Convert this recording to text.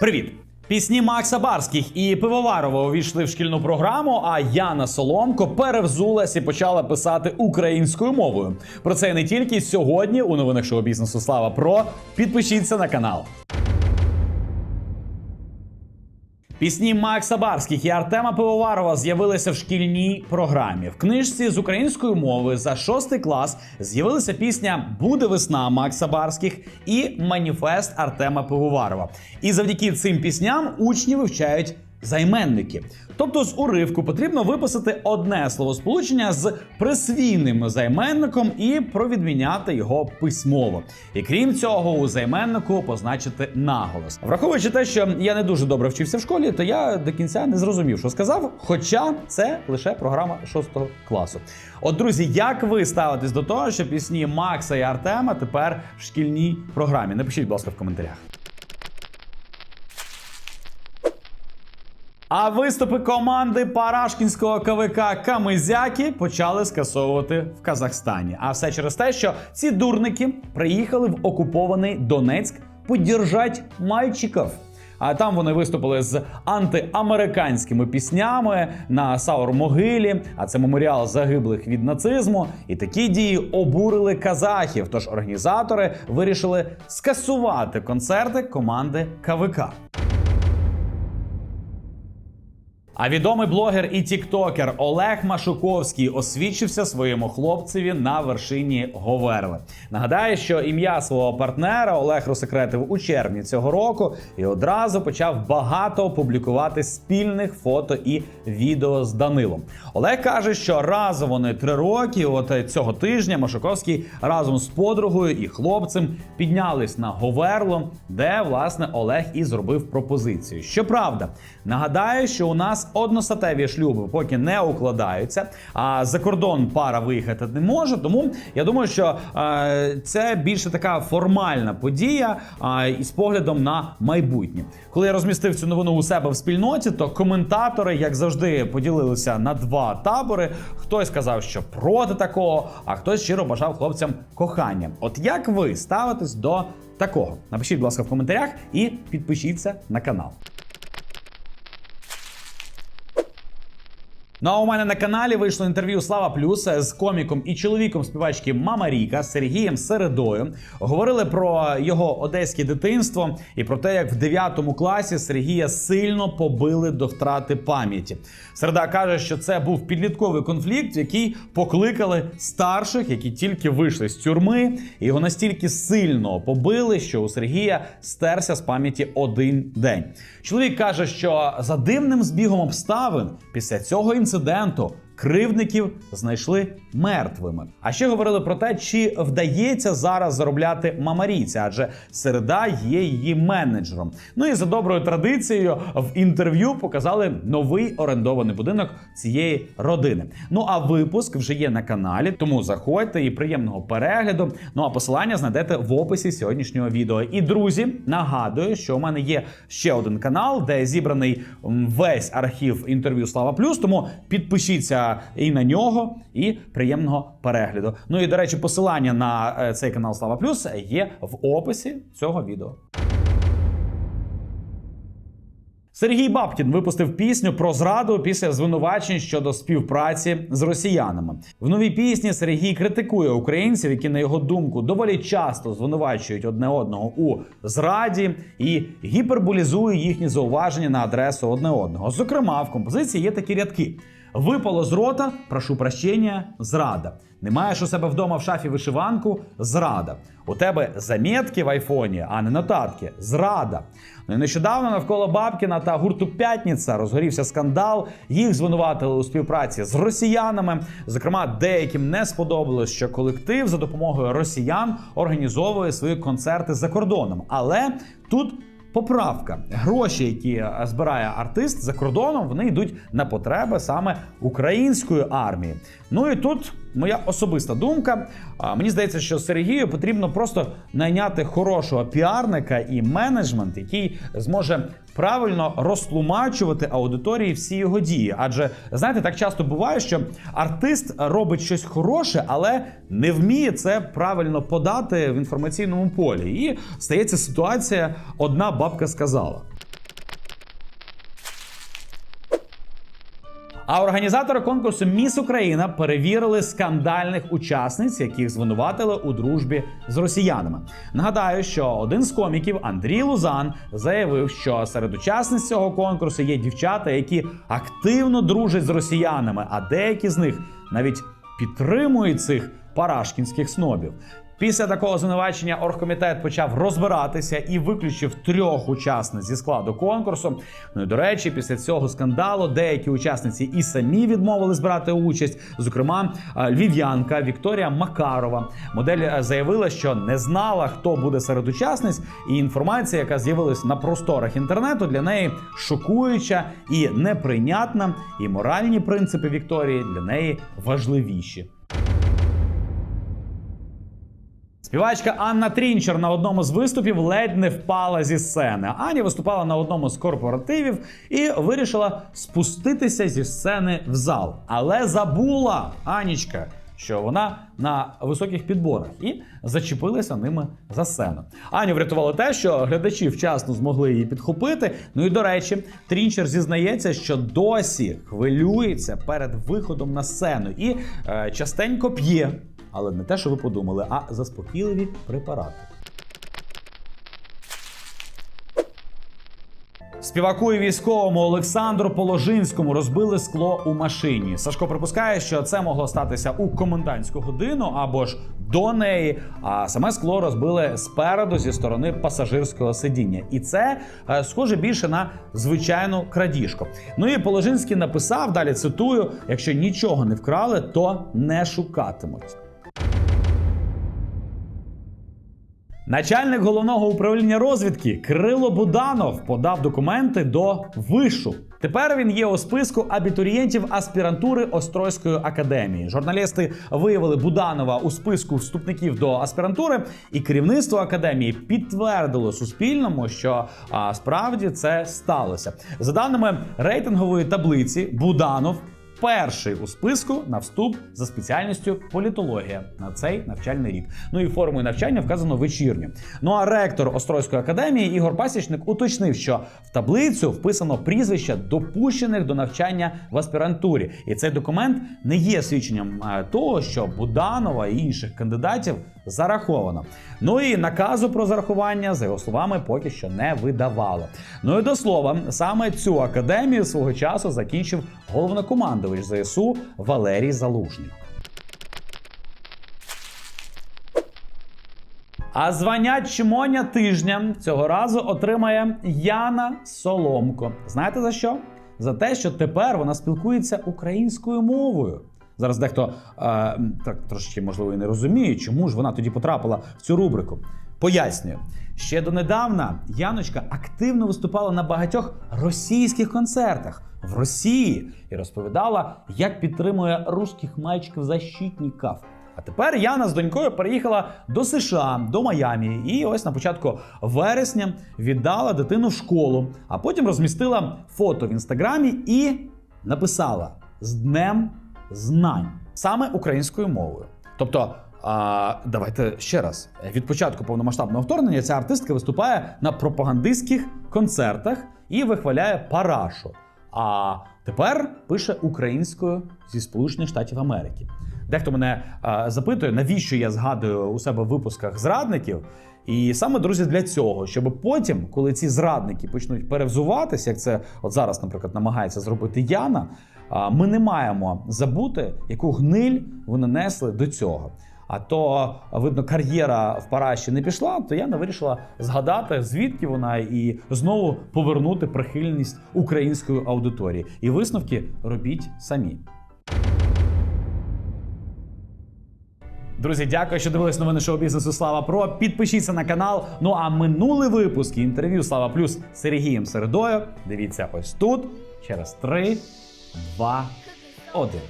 Привіт! Пісні Макса Барських і Пивоварова увійшли в шкільну програму. А Яна Соломко перевзулась і почала писати українською мовою. Про це і не тільки сьогодні у новинах шоу бізнесу Слава Про. Підпишіться на канал. Пісні Макса Барських і Артема Пивоварова з'явилися в шкільній програмі. В книжці з української мови за шостий клас з'явилася пісня Буде весна Макса Барських і Маніфест Артема Пивоварова. І завдяки цим пісням учні вивчають займенники. Тобто з уривку потрібно виписати одне словосполучення з присвійним займенником і провідміняти його письмово. І крім цього, у займеннику позначити наголос. Враховуючи те, що я не дуже добре вчився в школі, то я до кінця не зрозумів, що сказав. Хоча це лише програма 6 класу. От, друзі, як ви ставитесь до того, що пісні Макса і Артема тепер в шкільній програмі? Напишіть, будь ласка, в коментарях. А виступи команди Парашкінського КВК Камизяки почали скасовувати в Казахстані. А все через те, що ці дурники приїхали в окупований Донецьк подержать мальчиків. А там вони виступили з антиамериканськими піснями на Саур Могилі, а це меморіал загиблих від нацизму. І такі дії обурили казахів. Тож організатори вирішили скасувати концерти команди КВК. А відомий блогер і тіктокер Олег Машуковський освідчився своєму хлопцеві на вершині Говерли. Нагадаю, що ім'я свого партнера Олег розсекретив у червні цього року і одразу почав багато публікувати спільних фото і відео з Данилом. Олег каже, що разом вони три роки. От цього тижня Машуковський разом з подругою і хлопцем піднялись на Говерло, де власне Олег і зробив пропозицію. Щоправда, нагадаю, що у нас одностатеві шлюби поки не укладаються, а за кордон пара виїхати не може. Тому я думаю, що е, це більше така формальна подія е, із поглядом на майбутнє. Коли я розмістив цю новину у себе в спільноті, то коментатори, як завжди, поділилися на два табори. Хтось сказав, що проти такого, а хтось щиро бажав хлопцям кохання. От як ви ставитесь до такого? Напишіть, будь ласка, в коментарях і підпишіться на канал. Ну а у мене на каналі вийшло інтерв'ю Слава Плюс з коміком і чоловіком співачки Мама Ріка Сергієм Середою. Говорили про його одеське дитинство і про те, як в 9 класі Сергія сильно побили до втрати пам'яті. Середа каже, що це був підлітковий конфлікт, який покликали старших, які тільки вийшли з тюрми, і його настільки сильно побили, що у Сергія стерся з пам'яті один день. Чоловік каже, що за дивним збігом обставин після цього інциденту кривдників знайшли мертвими. А ще говорили про те, чи вдається зараз заробляти мамарійця, адже середа є її менеджером. Ну і за доброю традицією в інтерв'ю показали новий орендований будинок цієї родини. Ну а випуск вже є на каналі, тому заходьте і приємного перегляду. Ну а посилання знайдете в описі сьогоднішнього відео. І друзі, нагадую, що у мене є ще один канал, де зібраний весь архів інтерв'ю Слава Плюс. Тому підпишіться і на нього, і приємного перегляду. Ну і до речі, посилання на е, цей канал Слава Плюс є в описі цього відео. Сергій Бабкін випустив пісню про зраду після звинувачень щодо співпраці з росіянами. В новій пісні Сергій критикує українців, які на його думку доволі часто звинувачують одне одного у зраді і гіперболізує їхні зауваження на адресу одне одного. Зокрема, в композиції є такі рядки. Випало з рота, прошу прощення, зрада. Не маєш у себе вдома в шафі вишиванку зрада. У тебе замітки в айфоні, а не нотатки. Зрада. Ну нещодавно навколо Бабкіна та гурту П'ятниця розгорівся скандал. Їх звинуватили у співпраці з росіянами. Зокрема, деяким не сподобалось, що колектив за допомогою росіян організовує свої концерти за кордоном. Але тут. Поправка. Гроші, які е, збирає артист за кордоном, вони йдуть на потреби саме української армії. Ну і тут моя особиста думка. Мені здається, що Сергію потрібно просто найняти хорошого піарника і менеджмент, який зможе правильно розтлумачувати аудиторії всі його дії. Адже знаєте, так часто буває, що артист робить щось хороше, але не вміє це правильно подати в інформаційному полі. І стається ситуація: одна бабка сказала. А організатори конкурсу Міс Україна перевірили скандальних учасниць, яких звинуватили у дружбі з росіянами. Нагадаю, що один з коміків Андрій Лузан заявив, що серед учасниць цього конкурсу є дівчата, які активно дружать з росіянами, а деякі з них навіть підтримують цих парашкінських снобів. Після такого звинувачення оргкомітет почав розбиратися і виключив трьох учасниць зі складу конкурсу. Ну і до речі, після цього скандалу деякі учасниці і самі відмовились брати участь. Зокрема, е, львів'янка Вікторія Макарова. Модель е, заявила, що не знала, хто буде серед учасниць, і інформація, яка з'явилась на просторах інтернету, для неї шокуюча і неприйнятна. І моральні принципи Вікторії для неї важливіші. Співачка Анна Трінчер на одному з виступів ледь не впала зі сцени. Аня виступала на одному з корпоративів і вирішила спуститися зі сцени в зал. Але забула Анічка, що вона на високих підборах і зачепилася ними за сцену. Аню врятувало те, що глядачі вчасно змогли її підхопити. Ну і до речі, Трінчер зізнається, що досі хвилюється перед виходом на сцену і е, частенько п'є. Але не те, що ви подумали, а заспокійливі препарати. Співаку і військовому Олександру Положинському розбили скло у машині. Сашко припускає, що це могло статися у комендантську годину або ж до неї. А саме скло розбили спереду зі сторони пасажирського сидіння. І це е, схоже більше на звичайну крадіжку. Ну і Положинський написав далі. Цитую: якщо нічого не вкрали, то не шукатимуть. Начальник головного управління розвідки Кирило Буданов подав документи до вишу. Тепер він є у списку абітурієнтів аспірантури Острозької академії. Журналісти виявили Буданова у списку вступників до аспірантури, і керівництво академії підтвердило Суспільному, що а, справді це сталося. За даними рейтингової таблиці, Буданов перший у списку на вступ за спеціальністю політологія на цей навчальний рік. Ну і формою навчання вказано вечірню. Ну а ректор Острозької академії Ігор Пасічник уточнив, що в таблицю вписано прізвища допущених до навчання в аспірантурі, і цей документ не є свідченням е, того, що Буданова і інших кандидатів зараховано. Ну і наказу про зарахування, за його словами, поки що не видавало. Ну і до слова, саме цю академію свого часу закінчив головнокомандувач ЗСУ Валерій Залужний. А звання чмоня тижня цього разу отримає Яна Соломко. Знаєте за що? За те, що тепер вона спілкується українською мовою. Зараз дехто е, так трошки можливо і не розуміє, чому ж вона тоді потрапила в цю рубрику. Пояснюю, ще донедавна Яночка активно виступала на багатьох російських концертах в Росії і розповідала, як підтримує русських мальчиків-защитників. А тепер Яна з донькою переїхала до США, до Майамі, і ось на початку вересня віддала дитину в школу, а потім розмістила фото в інстаграмі і написала з Днем знань саме українською мовою. Тобто, а, давайте ще раз: від початку повномасштабного вторгнення ця артистка виступає на пропагандистських концертах і вихваляє парашу. А тепер пише українською зі Сполучених Штатів Америки. Дехто мене а, запитує, навіщо я згадую у себе в випусках зрадників. І саме друзі для цього, щоб потім, коли ці зрадники почнуть перевзуватися, як це от зараз, наприклад, намагається зробити Яна, а, ми не маємо забути, яку гниль вони несли до цього. А то, видно, кар'єра в параші не пішла, то Яна вирішила згадати, звідки вона, і знову повернути прихильність української аудиторії. І висновки робіть самі. Друзі, дякую, що дивились новини шоу бізнесу Слава Про. Підпишіться на канал. Ну а минулий випуск інтерв'ю Слава Плюс з Сергієм Середою. Дивіться ось тут. Через 3, 2, 1.